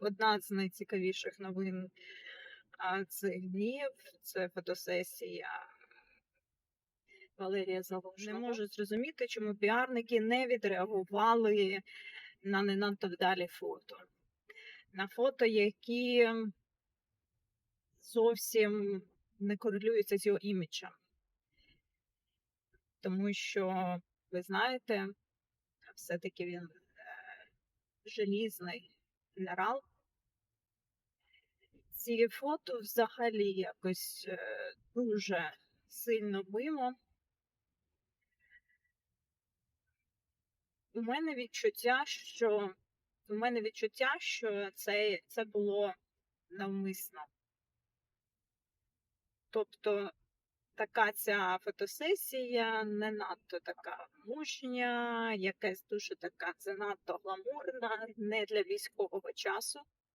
одна з найцікавіших новин цих днів це фотосесія Валерія Залужного. Не можу зрозуміти, чому піарники не відреагували на не надто вдалі фото. На фото, які зовсім не корелюються з його іміджем. Тому що, ви знаєте, все-таки він е, желізний генерал. Ці фото взагалі якось е, дуже сильно мимо. У мене відчуття, що у мене відчуття, що це, це було навмисно. Тобто така ця фотосесія не надто така мужня, якась дуже така занадто гламурна, не для військового часу.